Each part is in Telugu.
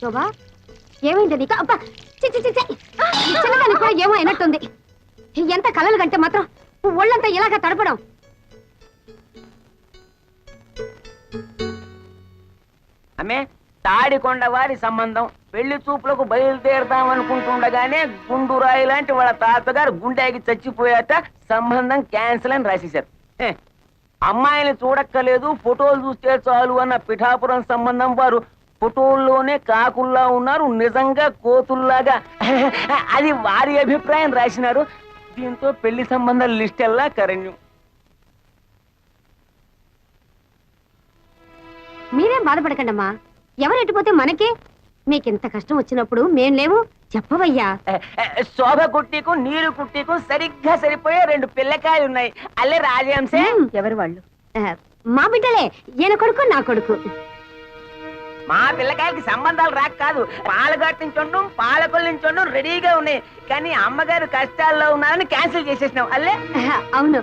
Shobha ఏమైంది నీకు? అబ్బా చిన్నదానికి కూడా ఏమో అయినట్టుంది. ఎంత కలలు కంటే మాత్రం ఒళ్ళంతా ఇలాగ తడపడం. ఆమె తాడికొండ వారి సంబంధం. పెళ్ళి చూపులకు బయలుదేరదాం అనుకుంటుండగానే గుండురాయి లాంటి వాళ్ళ తాతగారు గుండెకి చచ్చిపోయాట. సంబంధం క్యాన్సిల్ అని రాసేశారు. అమ్మాయిని చూడక్కలేదు ఫోటోలు చూస్తే చాలు అన్న పిఠాపురం సంబంధం వారు ఫోటోల్లోనే కాకుల్లా ఉన్నారు నిజంగా కోతుల్లాగా. అది వారి అభిప్రాయం రాసినారు దీంతో పెళ్ళి సంబంధాల లిస్ట్ ఎల్లా కరణ్యం? మీరేం బాధపడకండి అమ్మా ఎవరు ఎటుపోతే మనకే? మీకింత కష్టం వచ్చినప్పుడు మేం లేవు. చెప్పవయ్యా. శోభ కుట్టికు నీరు కుట్టికు సరిగ్గా సరిపోయే రెండు పిల్లకాయలు ఉన్నాయి అల్లే రాజహంసే. ఎవరు వాళ్ళు? మా బిడ్డలే ఈయన కొడుకు నా కొడుకు. మా పిల్లకాయలకి సంబంధాలు రాక కాదు. పాలగట్టు నుంచి ఉండం పాలకొల్లు నుంచి ఉండం రెడీగా ఉన్నాయి. కానీ అమ్మగారు కష్టాల్లో ఉన్నారని క్యాన్సిల్ చేసేసినాం. అల్లే. అవును.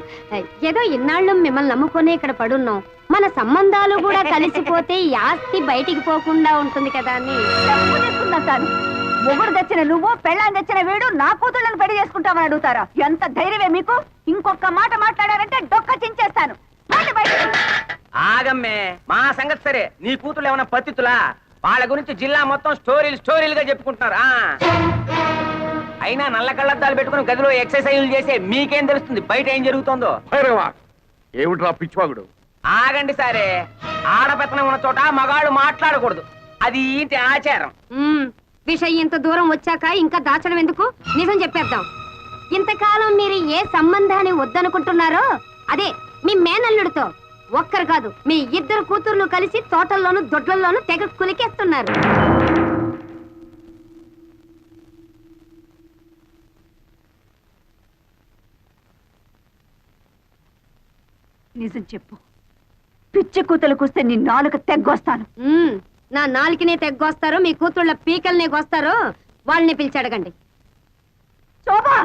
ఏదో ఇన్నాళ్ళు మిమ్మల్ని నమ్ముకొని ఇక్కడ పడున్నాం. మన సంబంధాలు కూడా కలిసిపోతే ఈ ఆస్తి బయటికి పోకుండా ఉంటుంది కదా అని. తాను మొగుడు తెచ్చిన నువ్వు పెళ్ళాన్ని తెచ్చిన వీడు నా కూతుళ్ళని పెళ్ళి చేసుకుంటామని అడుగుతారా? ఎంత ధైర్యమే మీకు? ఇంకొక మాట మాట్లాడారంటే డొక్క చించేస్తాను. ఆగమ్మే మా సంగతి సరే. నీ కూతురు ఏమైనా పత్తితులా వాళ్ళ గురించి జిల్లా మొత్తం స్టోరీలు స్టోరీలుగా చెప్పుకుంటున్నారు? ఆ అయినా నల్ల కళ్ళద్దాలు పెట్టుకుని గదిలో ఎక్సర్సైజులు చేసే మీకేం తెలుస్తుంది? బయట ఏం జరుగుతుందో? ఏమిట్రా పిచ్చివాగుడు? ఆగండి సరే. ఆడపెత్తనం ఉన్న చోట మగాళ్ళు మాట్లాడకూడదు. అది ఇంటి ఆచారం. విషయం ఇంత దూరం వచ్చాక ఇంకా దాచడం ఎందుకు? నిజం చెప్పేద్దాం. ఇంతకాలం మీరు ఏ సంబంధాన్ని వద్దనుకుంటున్నారో అదే మీ మేనల్లుడితో. ఒక్కరు కాదు మీ ఇద్దరు కూతుర్లు కలిసి తోటల్లోను దొడ్లల్లోనూ తెగ కులికేస్తున్నారు. నిజం చెప్పు. పిచ్చి కూతులకొస్తే నీ నాలుక తెగ్గొస్తాను. మ్మ్. నా నాలుకనే తెగ్గొస్తారు మీ కూతుళ్ళ పీకల్నే గొస్తారు. వాళ్ళని పిలిచి అడగండి. శోభా!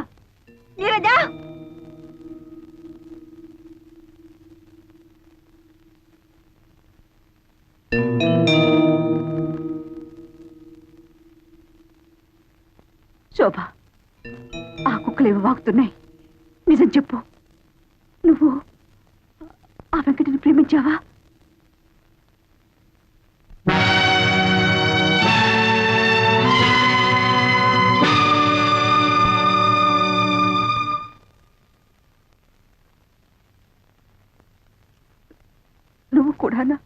నీరజా! శోభ ఆ కుక్కలు ఏవి వాగుతున్నాయి. నిజం చెప్పు. నువ్వు ఆ వెంకటిని ప్రేమించావా? నువ్వు కూడానా?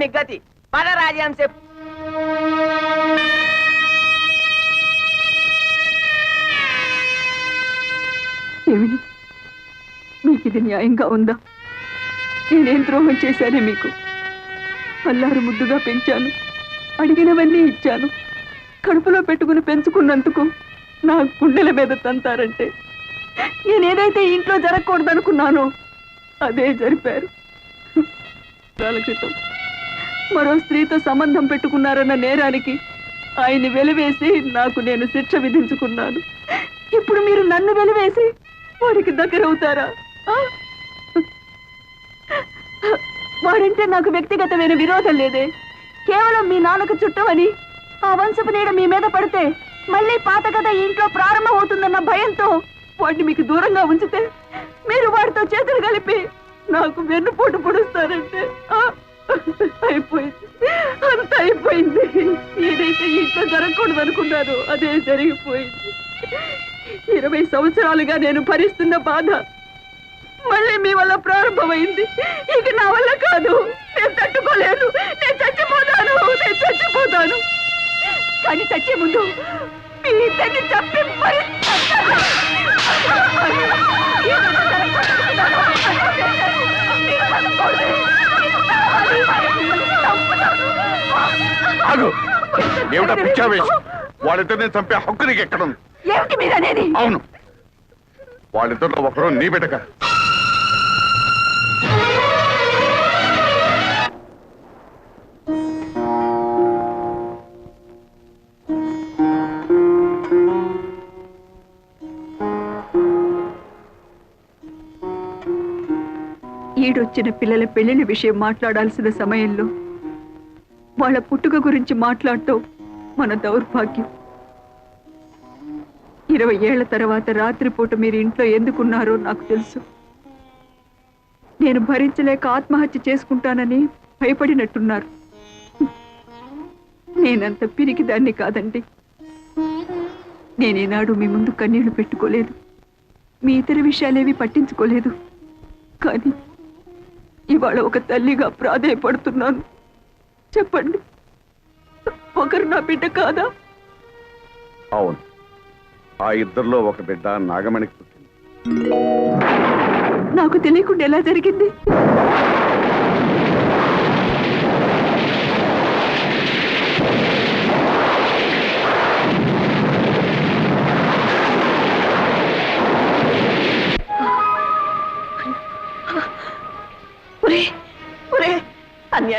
మా పిల్లలే మిగ్గతి పద రాజహంసే మీకు ఇది న్యాయంగా ఉందా? నేనేం ద్రోహం చేశానే మీకు? పల్లారు ముద్దుగా పెంచాను. అడిగినవన్నీ ఇచ్చాను. కడుపులో పెట్టుకుని పెంచుకున్నందుకు నా గుండెల మీద తంతారంటే నేనేదైతే ఇంట్లో జరగకూడదనుకున్నానో అదే జరిపారు. క్రితం మరో స్త్రీతో సంబంధం పెట్టుకున్నారన్న నేరానికి ఆయన్ని వెలివేసి నాకు నేను శిక్ష విధించుకున్నాను. ఇప్పుడు మీరు నన్ను వెలివేసి వాడికి దగ్గర అవుతారా ఆ? వాడంటే నాకు వ్యక్తిగతమైన విరోధం లేదే. కేవలం మీ నాన్నకు చుట్టమని ఆ వంశపు నీడ మీ మీద పడితే మళ్ళీ పాత కథ ఇంట్లో ప్రారంభం అవుతుందన్న భయంతో వాడిని మీకు దూరంగా ఉంచితే మీరు వాడితో చేతులు కలిపి నాకు వెన్నుపోటు పొడుస్తారంటే ఆ, అయిపోయింది అంత అయిపోయింది ఏదైతే ఇంట్లో జరగకూడదు అనుకున్నారో అదే జరిగిపోయింది. ఇరవై సంవత్సరాలుగా నేను భరిస్తున్న బాధ మళ్ళీ మీ వల్ల ప్రారంభమైంది. ఇక నా వల్ల కాదు. నేను తట్టుకోలేను. నేను చచ్చిపోతాను. నేను చచ్చిపోతాను. కానీ చచ్చే ముందు మీ ఇద్దరిని చంపి మరి చంపాను. ఆగు. ఏమిటా పిచ్చావేశం వాళ్ళిద్దరిని చంపే హక్కు నీకు ఏమిటి మీరనేది? అవును. వాళ్ళిద్దరిలో ఒకరు నీ బిడ్డక వచ్చిన పిల్లల పెళ్ళిళ్ళ విషయం మాట్లాడాల్సిన సమయంలో వాళ్ళ పుట్టుక గురించి మాట్లాడటం మన దౌర్భాగ్యం. ఇరవై ఏళ్ళ తర్వాత రాత్రిపూట మీరు ఇంట్లో ఎందుకున్నారో నాకు తెలుసు. నేను భరించలేక ఆత్మహత్య చేసుకుంటానని భయపడినట్టున్నారు. నేనంత పిరికి దాన్ని కాదండి నేనేనాడు మీ ముందు కన్నీళ్ళు పెట్టుకోలేదు. మీ ఇతర విషయాలేవి పట్టించుకోలేదు. కానీ ఇవాళ ఒక తల్లిగా ప్రాధేయపడుతున్నాను. చెప్పండి. ఒకరు నా బిడ్డ కాదా? అవును. ఆ ఇద్దరిలో ఒక బిడ్డ నాగమణికి పుట్టింది. నాకు తెలియకుండా ఎలా జరిగింది?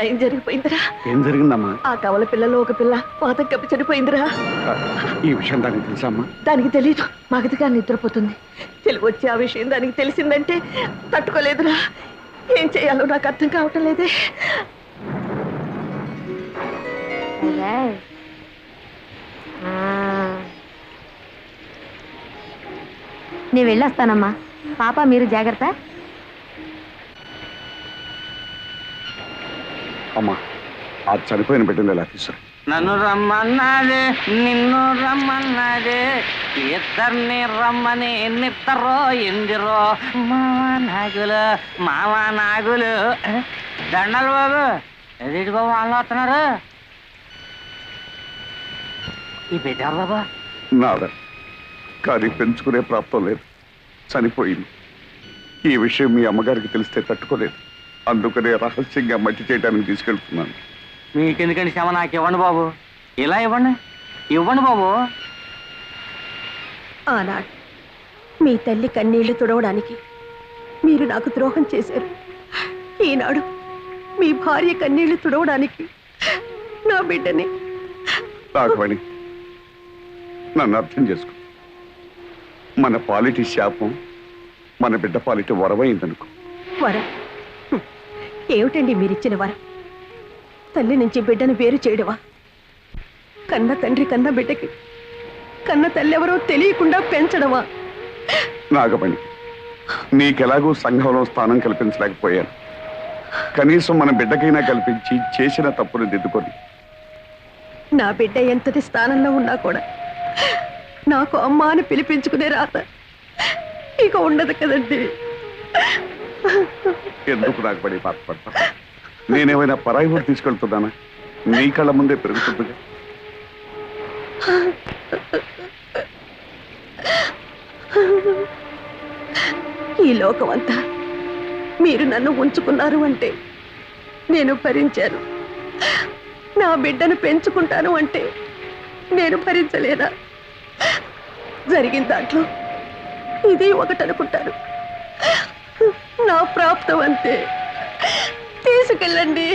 అన్యాయం జరిగిపోయిందిరా? ఏం జరిగిందమ్మా? ఆ కవల పిల్లలో ఒక పిల్ల పాతం కప్పి చనిపోయిందిరా. ఈ విషయం దానికి తెలుసమ్మా దానికి తెలీదు. మగతిగా నిద్రపోతుంది. తెలివి వచ్చి ఆ విషయం దానికి తెలిసిందంటే తట్టుకోలేదురా. ఏం చేయాలో నాకు అర్థం కావటం లేదే. నేను వెళ్ళొస్తానమ్మా. పాప మీరు జాగ్రత్త. అమ్మా ఆ చనిపోయిన ఎలా తీసుకురా నన్ను రమ్మన్నదే నిన్ను రమ్మన్నదే ఇద్దరిని రమ్మని ఎన్నిద్దరో ఎందిరో మావా నాగులు మావా నాగులు దండలు బాబు ఎదుటి బాబు వాళ్ళు వస్తున్నారు. ఈ బిడ్డ బాబా? నాద కానీ పెంచుకునే ప్రాప్తం లేదు చనిపోయింది. ఈ విషయం మీ అమ్మగారికి తెలిస్తే తట్టుకోలేదు. అందుకనే రహస్యంగా మట్టి చేయడానికి తీసుకెళ్తున్నాను. మీకెందుకండి శ్రమ? నాకు ఇవ్వండి బాబు. ఇలా ఇవ్వండి. ఇవ్వండి బాబు. ఆనాడు మీ తల్లి కన్నీళ్ళు తుడవడానికి మీరు నాకు ద్రోహం చేశారు. ఈనాడు మీ భార్య కన్నీళ్ళు తుడవడానికి నా బిడ్డని రాఘవణి నన్ను అర్థం చేసుకో. మన పాలిటి శాపం మన బిడ్డ పాలిటి వరమైందనుకో. వరం. ఏమిటండి మీరిచ్చిన వరం? తల్లి నుంచి బిడ్డను వేరు చేయడమా? కన్న తండ్రి కన్న బిడ్డకి కన్న తల్లి ఎవరో తెలియకుండా పెంచడమా? నాగమణి నీకెలాగూ సంఘంలో స్థానం కల్పించలేకపోయాను. కనీసం మన బిడ్డకైనా కల్పించి చేసిన తప్పును దిద్దుకొని నా బిడ్డ ఎంతటి స్థానంలో ఉన్నా కూడా నాకు అమ్మ అని పిలిపించుకునే రాత ఇక ఉండదు కదండి. ఎందుకు నాగమణి బాధపడతా నేనేమైనా పరాయి ఊరు తీసుకెళ్తున్నానా? నీ కళ్ళ ముందే పెరుగుతుందిగా. ఈ లోకమంతా మీరు నన్ను ఉంచుకున్నారు అంటే నేను భరించాను. నా బిడ్డను పెంచుకుంటాను అంటే నేను భరించలేనా? జరిగిన దాంట్లో ఇది ఒకటనుకుంటారు నా ప్రాప్తం అంతే. తీసుకెళ్ళండి.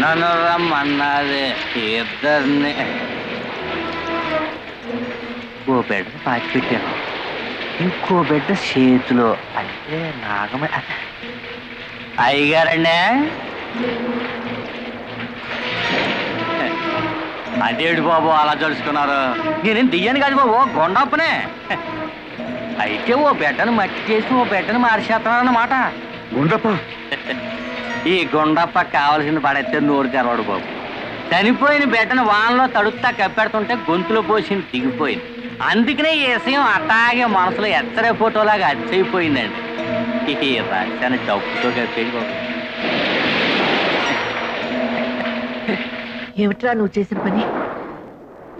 నన్ను రమ్మన్నది ఇద్దరిని. ఓ బిడ్డ పాతి పెట్టాను. ఇంకో బిడ్డ చేతిలో. అంటే నాగమే. అయ్యగారండి. అదేడు బాబు అలా జరుచుకున్నారు నేనేం దియ్యను కాదు బాబు కొండప్పనే అయితే ఓ బిడ్డను మట్టి చేసి ఓ బిడ్డను మార్చేస్తున్నారన్నమాట. గుండప్ప. ఈ గుండప్ప కావలసిన పడైతే నోరు తెరవడు బాబు. చనిపోయిన బిడ్డను వానలో తడుపుతా కప్పెడుతుంటే గొంతులో పోసింది దిగిపోయింది. అందుకనే ఈ విషయం అట్టాగే మనసులో ఎచ్చరే ఫోటోలాగా అచ్చయిపోయిందండి ఈ రాశాను డబ్బుతో కప్పేది బాబు. ఏమిట్రా నువ్వు చేసిన పని?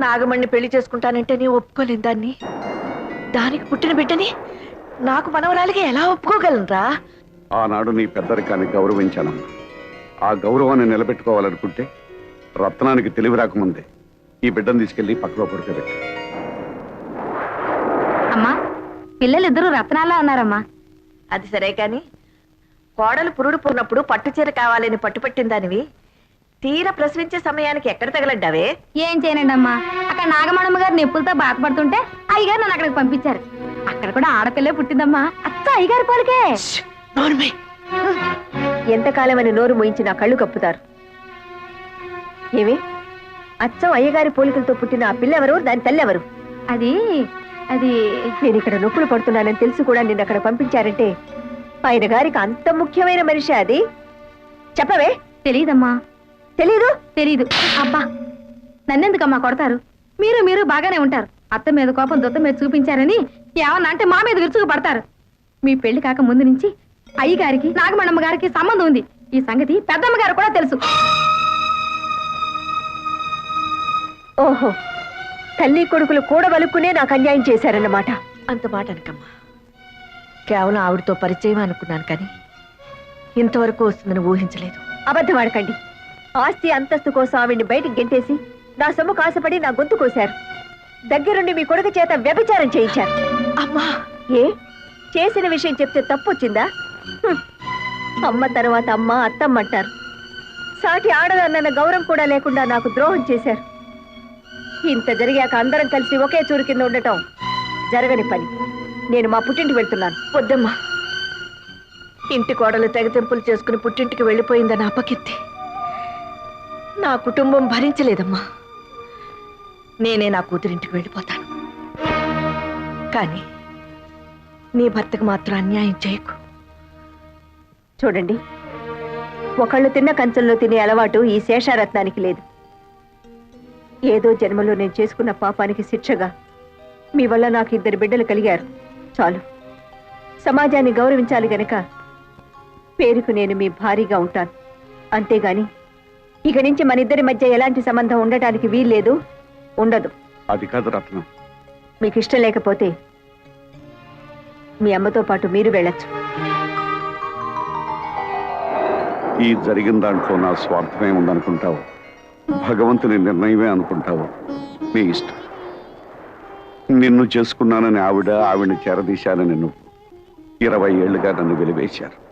నాగమణ్ణి పెళ్ళి చేసుకుంటానంటే నీ ఒప్పుకోలేని దాన్ని. దానికి పుట్టిన బిడ్డని నాకు మనవరాలిగా ఎలా ఒప్పుకోగలనురా? ఆనాడు నీ పెద్దరికాన్ని గౌరవించానమ్మా. ఆ గౌరవాన్ని నిలబెట్టుకోవాలనుకుంటే రత్నానికి తెలివి రాకముందే ఈ బిడ్డను తీసుకెళ్ళి పక్కలో పడుకోబెట్టి. అమ్మా పిల్లలిద్దరూ రత్నాలా ఉన్నారమ్మా అది సరే కాని కోడలు పురుడు పోనప్పుడు పట్టుచీర కావాలని పట్టుపట్టిన దానివి తీర ప్రసవించే సమయానికి ఎక్కడ తగలడ్డావే? ఏం చేయనండి అమ్మా? అక్కడ నాగమణమ్మ గారు నొప్పులతో బాధపడుతుంటే అయ్యగారు నన్ను అక్కడికి పంపించారు. అక్కడ కూడా ఆడపిల్లే పుట్టిందమ్మా. అచ్చ అయ్యగారి పోలికే. ఎంతకాలమని నోరు మోయించి నా కళ్ళు కప్పుతారు? ఏమి? అచ్చం అయ్యగారి పోలికలతో పుట్టిన ఆ పిల్లెవరు? దాని తల్లెవరు? అది అది నేను ఇక్కడ నొప్పులు పడుతున్నానని తెలిసి కూడా నిన్ను అక్కడ పంపించారంటే ఆయన గారికి అంత ముఖ్యమైన మనిషి అది? చెప్పవే. తెలీదమ్మా. తెలీదు? తెలీదు. అబ్బా నన్నెందుకమ్మా కొడతారు? మీరు మీరు బాగానే ఉంటారు. అత్త మీద కోపం దొత్త మీద చూపించారని ఏమన్నా అంటే మా మీద విరుచుకు పడతారు. మీ పెళ్ళి కాక ముందు నుంచి అయ్య గారికి నాగమణమ్మ గారికి సంబంధం ఉంది. ఈ సంగతి పెద్దమ్మ గారు కూడా తెలుసు. ఓహో తల్లి కొడుకులు కూడబలుక్కునే నాకు అన్యాయం చేశారన్నమాట. అంత మాట అనకమ్మా. కేవలం ఆవిడతో పరిచయం అనుకున్నాను కానీ ఇంతవరకు వస్తుందని ఊహించలేదు. అబద్ధం ఆడకండి. ఆస్తి అంతస్తు కోసం ఆవిడ్ని బయటికి గెంటేసి నా సొమ్ము కాసపడి నా గొంతు కోశారు. దగ్గరుండి మీ కొడుకు చేత వ్యభిచారం చేయించారు. అమ్మా! ఏ? చేసిన విషయం చెప్తే తప్పు వచ్చిందా హ్మ్. అమ్మ తర్వాత అమ్మ అత్తమ్మ అంటారు. సాటి ఆడదన్న గౌరవం కూడా లేకుండా నాకు ద్రోహం చేశారు. ఇంత జరిగాక అందరం కలిసి ఒకే చూరు కింద ఉండటం జరగని పని. నేను మా పుట్టింటికి వెళ్తున్నాను. వద్దమ్మా! ఇంటి కోడలు తెగతెంపులు చేసుకుని పుట్టింటికి వెళ్ళిపోయిందని అపకెత్తి నా కుటుంబం భరించలేదమ్మా. నేనే నా కూతురింటికి వెళ్ళిపోతాను. కానీ నీ భర్తకు మాత్రం అన్యాయం చేయకు. చూడండి ఒకళ్ళు తిన్న కంచంలో తినే అలవాటు ఈ శేషారత్నానికి లేదు. ఏదో జన్మలో నేను చేసుకున్న పాపానికి శిక్షగా మీ వల్ల నాకు ఇద్దరు బిడ్డలు కలిగారు. చాలు. సమాజాన్ని గౌరవించాలి గనక పేరుకు నేను మీ భారీగా ఉంటాను. అంతేగాని ఇక నుంచి మన ఇద్దరి మధ్య ఎలాంటి సంబంధం ఉండటానికి వీల్లేదు. ఉండదు. అది కాదు రత్నం. మీకు ఇష్టం లేకపోతే మీ అమ్మతో పాటు మీరు వెళ్ళొచ్చు. ఈ జరిగిన దాంట్లో నా స్వార్థమే ఉందనుకుంటావు. భగవంతుని నిర్ణయమే అనుకుంటావు. మీ ఇష్టం. నిన్ను చేసుకున్నానని ఆవిడ ఆవిడని చేరదీశానని నువ్వు ఇరవై ఏళ్ళుగా నన్ను వెలివేశారు.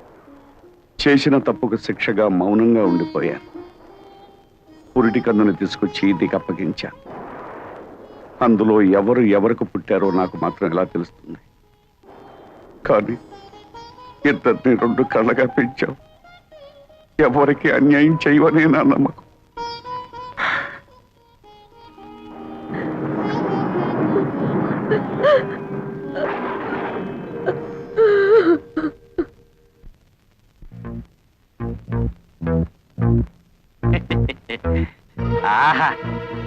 చేసిన తప్పుకు శిక్షగా మౌనంగా ఉండిపోయాను. పురిటి కన్నుని తీసుకొచ్చి ఇంటికి అప్పగించాను అందులో ఎవరు ఎవరికి పుట్టారో నాకు మాత్రం ఎలా తెలుస్తుంది. కానీ ఇద్దరిని రెండు కళ్ళగా పెంచావు. ఎవరికి అన్యాయం చేయవనే నా నమ్మకం. ఆహా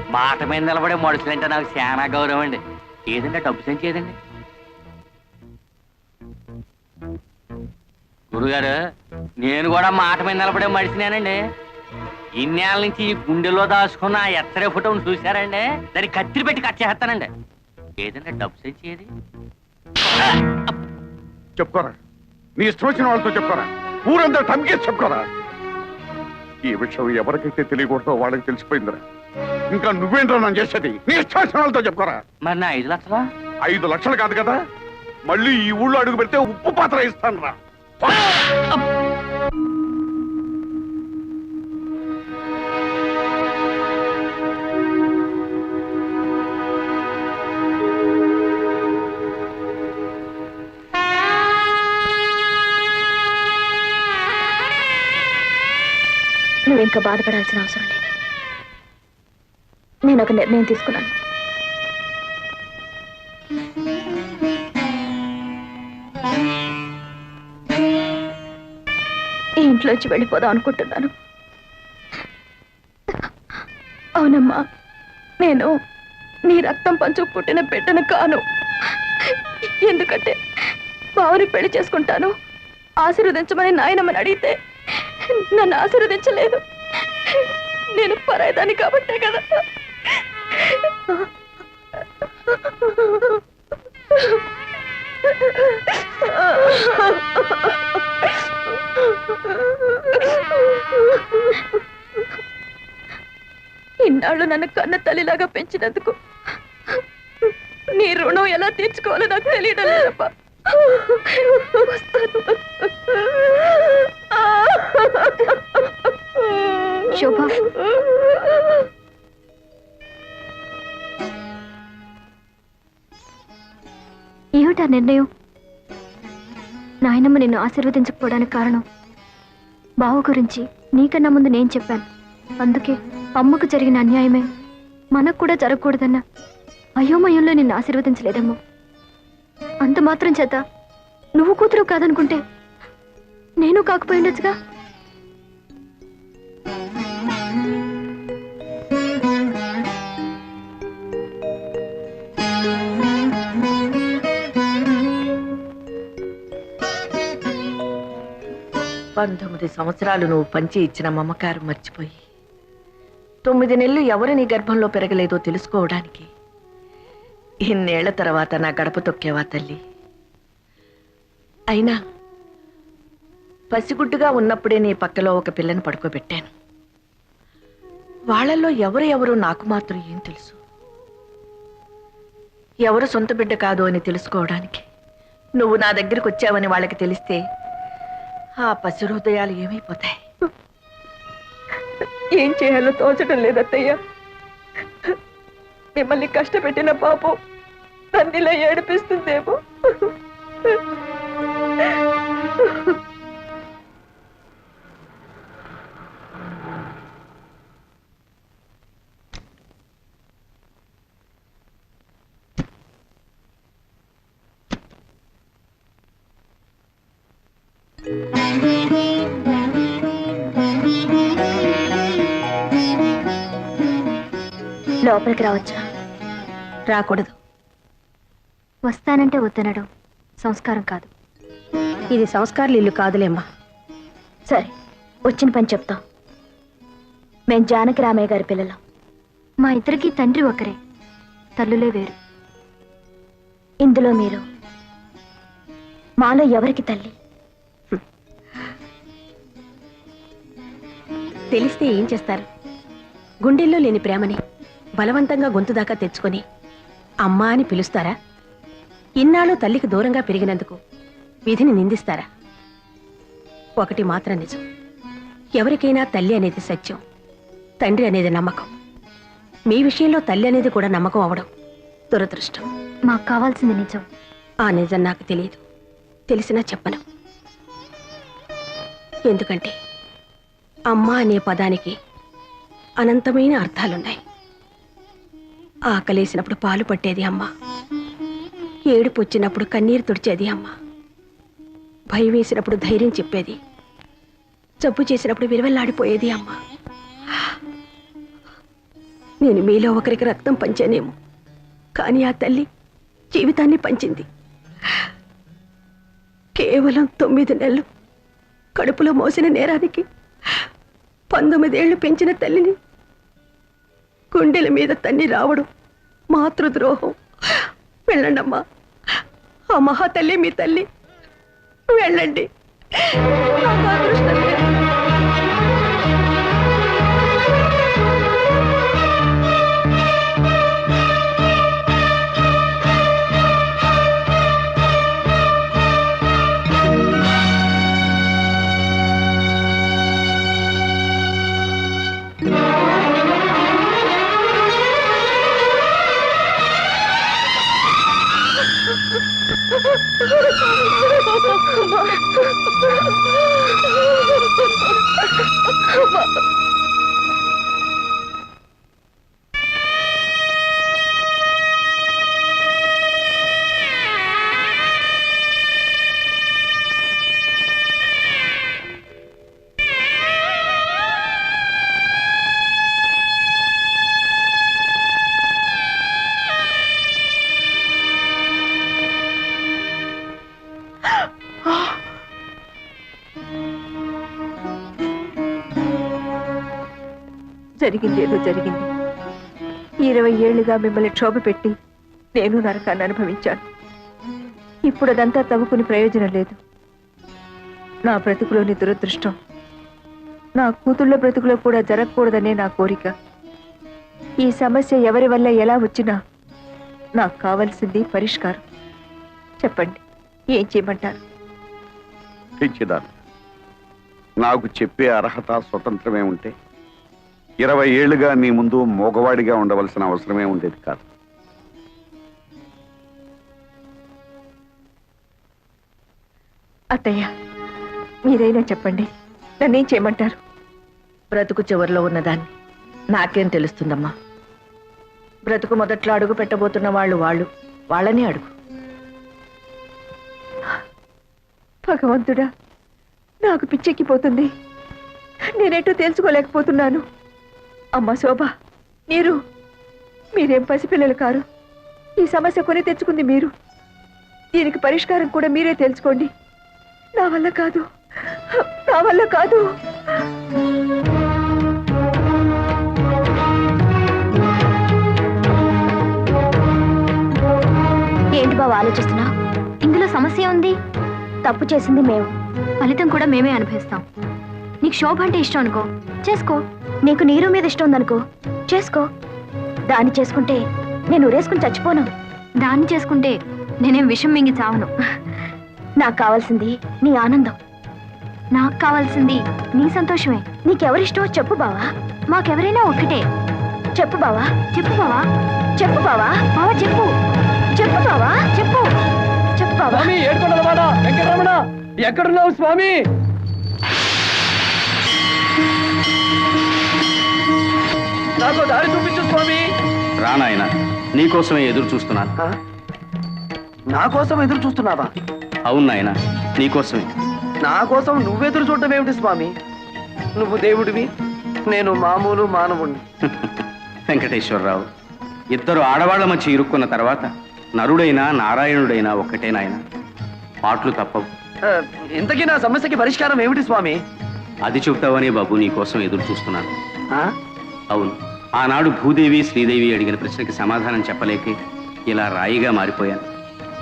మాట మీద నిలబడే మనుషులంటే నాకు చాలా గౌరవం అండి. ఏదంటే డబ్బు సంచి ఏదండి? గురుగారు నేను కూడా మాట మీద నిలబడే మనిషినేనండి. ఇన్నేళ్ళ నుంచి ఈ గుండెలో దాచుకున్న ఎత్తరే ఫోటోను చూశారండి. దాన్ని కత్తిరి పెట్టి కట్ చేస్తానండి. ఏదంటే డబ్బు సంచి ఏది? చెప్పుకోరా. నీ ఇష్టం వచ్చిన వాళ్ళతో చెప్పుకోరా. ఊరంతా టమ్కేసి చెప్పుకోరా. ఈ విషయం ఎవరికైతే తెలియకూడదో వాళ్ళకి తెలిసిపోయిందిరా. ఇంకా నువ్వేంటో నన్ను చేసేది? నీ ఇష్టం వచ్చిన వాళ్ళతో చెప్పుకోరా. మరి నా ఐదు లక్షలా? ఐదు లక్షలు కాదు కదా. మళ్ళీ ఈ ఊళ్ళో అడుగు పెడితే ఉప్పు పాత్ర ఇస్తాను రా ఇంకా బాధపడాల్సిన అవసరం లేదు. నేను ఒక నిర్ణయం తీసుకున్నాను. ఈ ఇంట్లోంచి వెళ్ళిపోదాం అనుకుంటున్నాను. అవునమ్మా నేను నీ రక్తం పంచు పుట్టిన బిడ్డను కాను. ఎందుకంటే బావని పెళ్ళి చేసుకుంటాను. ఆశీర్వదించమని నాయనమ్మని అడిగితే నన్ను ఆశీర్వదించలేదు. నేను పరాయిదాన్ని కాబట్టే కదా. ఇన్నాళ్ళు నన్ను కన్న తల్లిలాగా పెంచినందుకు నీ రుణం ఎలా తీర్చుకోవాలో నాకు తెలియడం వస్తాను. శోభ. ఏమిటా నిర్ణయం? నాయనమ్మ నిన్ను ఆశీర్వదించకపోవడానికి కారణం. బావ గురించి నీకన్నా ముందు నేను చెప్పాను. అందుకే అమ్మకు జరిగిన అన్యాయమే మనకు కూడా జరగకూడదన్న అయోమయంలో నిన్ను ఆశీర్వదించలేదేమో అంత మాత్రం చేత నువ్వు కూతురు కాదనుకుంటే నేను కాకపోయిండొచ్చుగా పంతొమ్మిది సంవత్సరాలు నువ్వు పంచి ఇచ్చిన మమకారం మర్చిపోయి తొమ్మిది నెలలు ఎవరు నీ గర్భంలో పెరగలేదో తెలుసుకోవడానికి ఇన్నేళ్ళ తర్వాత నా గడప తొక్కేవా తల్లి? అయినా పసిగుడ్డుగా ఉన్నప్పుడే నీ పక్కలో ఒక పిల్లని పడుకోబెట్టాను. వాళ్ళల్లో ఎవరు ఎవరు నాకు మాత్రం ఏం తెలుసు? ఎవరు సొంత బిడ్డ కాదు అని తెలుసుకోవడానికి నువ్వు నా దగ్గరికి వచ్చావని వాళ్ళకి తెలిస్తే ఆ పసి హృదయాలు ఏమైపోతాయి? ఏం చేయాలో తోచడం లేదత్తయ్య. మిమ్మల్ని కష్టపెట్టిన పాపం నన్నిలా ఏడిపిస్తుందేమో. లోపలికి రావచ్చా? రాకూడదు. వస్తానంటే వద్దనడం సంస్కారం కాదు. ఇది సంస్కారాలు ఇల్లు కాదులేమ్మా. సరే వచ్చిన పని చెప్తాం. మేం జానకి రామయ్య గారి పిల్లలం. మా ఇద్దరికి తండ్రి ఒకరే. తల్లులే వేరు. ఇందులో మీరు మాలో ఎవరికి తల్లి? తెలిస్తే ఏం చేస్తారు? గుండెల్లో లేని ప్రేమని బలవంతంగా గొంతు దాకా తెచ్చుకొని అమ్మా అని పిలుస్తారా? ఇన్నాళ్ళు తల్లికి దూరంగా పెరిగినందుకు విధిని నిందిస్తారా? ఒకటి మాత్రం నిజం. ఎవరికైనా తల్లి అనేది సత్యం తండ్రి అనేది నమ్మకం. మీ విషయంలో తల్లి అనేది కూడా నమ్మకం అవడం దురదృష్టం. మాకు కావాల్సింది నిజం. ఆ నిజం నాకు తెలియదు. తెలిసినా చెప్పను. ఎందుకంటే అమ్మ అనే పదానికి అనంతమైన అర్థాలున్నాయి. ఆకలేసినప్పుడు పాలు పట్టేది అమ్మ. ఏడుపు వచ్చినప్పుడు కన్నీరు తుడిచేది అమ్మ. భయం వేసినప్పుడు ధైర్యం చెప్పేది. జబ్బు చేసినప్పుడు విలువెల్లాడిపోయేది అమ్మ. నేను మీలో ఒకరికి రక్తం పంచానేమో. కానీ ఆ తల్లి జీవితాన్ని పంచింది. కేవలం తొమ్మిది నెలలు. కడుపులో మోసిన నేరానికి పంతొమ్మిదేళ్ళు పెంచిన తల్లిని గుండెల మీద తన్ని రావడం మాతృద్రోహం. వెళ్ళండమ్మా. ఆ మహా తల్లి మీ తల్లి. వెళ్ళండి. నాకు అదృష్టం లేదు. జరిగిందేదో జరిగింది. ఇరవై ఏళ్ళుగా మిమ్మల్ని క్షోభ పెట్టి నేను నరకాన్ని అనుభవించాను. ఇప్పుడు అదంతా తవ్వుకుని ప్రయోజనం లేదు. నా బ్రతుకులోని దురదృష్టం నా కూతుళ్ళ బ్రతుకులో కూడా జరగకూడదనే నా కోరిక. ఈ సమస్య ఎవరి వల్ల ఎలా వచ్చినా నాకు కావలసింది పరిష్కారం. చెప్పండి ఏం చేయమంటారు? నాకు చెప్పే అర్హత స్వతంత్రమే ఉంటే ఇరవై ఏళ్ళుగా నీ ముందు మగవాడిగా ఉండవలసిన అవసరమే ఉండేది కాదు. అత్తయ్య మీరైనా చెప్పండి. నన్నేం చేయమంటారు? బ్రతుకు చివరిలో ఉన్నదాన్ని నాకేం తెలుస్తుందమ్మా? బ్రతుకు మొదట్లో అడుగు పెట్టబోతున్న వాళ్ళు వాళ్ళు వాళ్ళనే అడుగు. భగవంతుడా నాకు పిచ్చెక్కిపోతుంది. నేనేటో తెలుసుకోలేకపోతున్నాను అమ్మా శోభ మీరు మీరేం పసిపిల్లలు కారు? ఈ సమస్య కొని తెచ్చుకుంది మీరు. దీనికి పరిష్కారం కూడా మీరే తెలుసుకోండి. నా వల్ల కాదు నా వల్ల కాదు. ఏంటి బావ ఆలోచిస్తున్నా ఇందులో సమస్య ఉంది తప్పు చేసింది మేము. ఫలితం కూడా మేమే అనుభవిస్తాం. నీకు శోభ అంటే ఇష్టం అనుకో. చేసుకో. నీకు నీరు మీద ఇష్టం ఉందనుకో. చేసుకో. దాన్ని చేసుకుంటే నేను ఊరేసుకుని చచ్చిపోను. దాన్ని చేసుకుంటే నేనేం విషం మింగి చావను. నాకు కావాల్సింది నీ ఆనందం. నాకు కావాల్సింది నీ సంతోషమే. నీకెవరిష్టమో చెప్పు బావా. మాకెవరైనా ఒక్కటే. చెప్పు బావా. చెప్పు బావా. చెప్పు బావా. బావా చెప్పు. చెప్పు బావా. చెప్పు. చెప్పు బావా. ఎక్కడున్నావు స్వామి? నాకు దారి చూపించు స్వామి. రానాయన నీకోసమే ఎదురు చూస్తున్నాను. నా కోసం ఎదురు చూస్తున్నావా? అవును నాయన నీకోసమే నా కోసం నువ్వెదురు చూడటం ఏమిటి స్వామి? నువ్వు దేవుడివి నేను మామూలు మానవుణ్ణి. వెంకటేశ్వరరావు ఇద్దరు ఆడవాళ్ళ మధ్య ఇరుక్కున్న తర్వాత నరుడైనా నారాయణుడైనా ఒక్కటే నాయన. పాటలు తప్పవు. ఇంతకీ నా సమస్యకి పరిష్కారం ఏమిటి స్వామి? అది చెబుతావనే బాబు నీకోసం ఎదురు చూస్తున్నాను. ఆ? అవును. ఆనాడు భూదేవి శ్రీదేవి అడిగిన ప్రశ్నకి సమాధానం చెప్పలేకే ఇలా రాయిగా మారిపోయాను.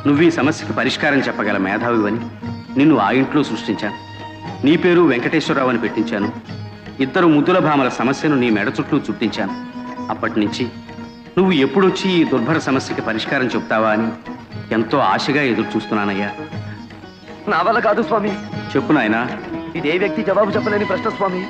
నువ్వు ఈ సమస్యకి పరిష్కారం చెప్పగల మేధావివని నిన్ను ఆ ఇంట్లో సృష్టించాను. నీ పేరు వెంకటేశ్వరరావు అని పెట్టించాను. ఇద్దరు ముద్దుల భామల సమస్యను నీ మెడ చుట్టూ చుట్టించాను. అప్పటి నుంచి నువ్వు ఎప్పుడొచ్చి ఈ దుర్భర సమస్యకి పరిష్కారం చెప్తావా అని ఎంతో ఆశగా ఎదురు చూస్తున్నానయ్యా నా వల్ల కాదు స్వామి. చెప్పు నాయనా. ఇదే వ్యక్తి జవాబు చెప్పలేని ప్రశ్న స్వామి.